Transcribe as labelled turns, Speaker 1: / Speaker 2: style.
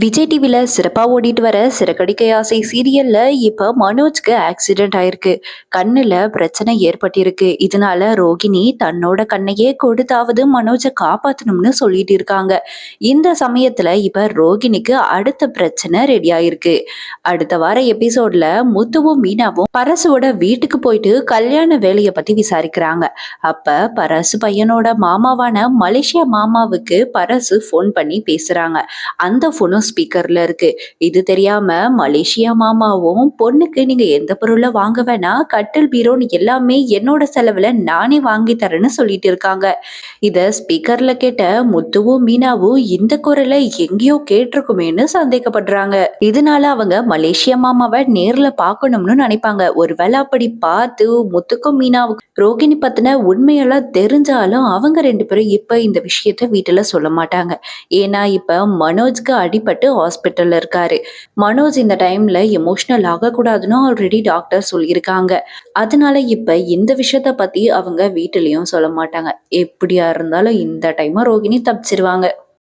Speaker 1: விஜய் டிவியில் சிறப்பாக ஓடிட்டு வர சிறகடிக்க ஆசை சீரியல்ல இப்ப மனோஜ்க்கு ஆக்சிடென்ட் ஆயிருக்கு. கண்ணுல பிரச்சனை ஏற்பட்டிருக்கு. இதனால ரோகிணி தன்னோட கண்ணையே கொடுத்தாவது மனோஜை காப்பாத்தணும்னு சொல்லிட்டு இருக்காங்க. இந்த சமயத்துல இப்ப ரோகிணிக்கு அடுத்த பிரச்சனை ரெடி ஆயிருக்கு. அடுத்த வார எபிசோட்ல முத்துவும் மீனாவும் பரசுவோட வீட்டுக்கு போயிட்டு கல்யாண வேலையை பத்தி விசாரிக்கிறாங்க. அப்ப பரசு பையனோட மாமாவான மலேசியா மாமாவுக்கு பரசு ஃபோன் பண்ணி பேசுறாங்க. அந்த ஃபோனும் ஸ்பீக்கர்ல இருக்கு. இது தெரியாம மலேசியா மாமாவும் பொண்ணுக்கு நீங்க எந்த பொருளை வாங்க வேணா கட்டில் பீரோன்னு எல்லாமே என்னோட செலவுல நானே வாங்கி தரேன்னு சொல்லிட்டு இருக்காங்க. இத ஸ்பீக்கர்ல கேட்ட முத்துவும் மீனாவும் இந்த குரலை எங்கேயோ கேட்டிருக்குமேன்னு சந்தேகப்படுறாங்க. இதனால அவங்க மலேசியா மாமாவை நேர்ல பார்க்கணும்னு நினைப்பாங்க. ஒருவேளை அப்படி பார்த்து முத்துக்கும் மீனாவுக்கும் ரோகிணி பத்தின உண்மையெல்லாம் தெரிஞ்சாலும் அவங்க ரெண்டு பேரும் இப்ப இந்த விஷயத்த வீட்டுல சொல்ல மாட்டாங்க. ஏன்னா இப்ப மனோஜ்க்கு அடிபட்டு ஹாஸ்பிட்டல்ல இருக்காரு. மனோஜ் இந்த டைம்ல எமோஷனல் ஆகக்கூடாதுன்னு ஆல்ரெடி டாக்டர் சொல்லியிருக்காங்க. அதனால இப்ப இந்த விஷயத்த பத்தி அவங்க வீட்டுலயும் சொல்ல மாட்டாங்க. எப்படியா இருந்தாலும் இந்த டைம் ரோகிணி தப்பிச்சிருவாங்க.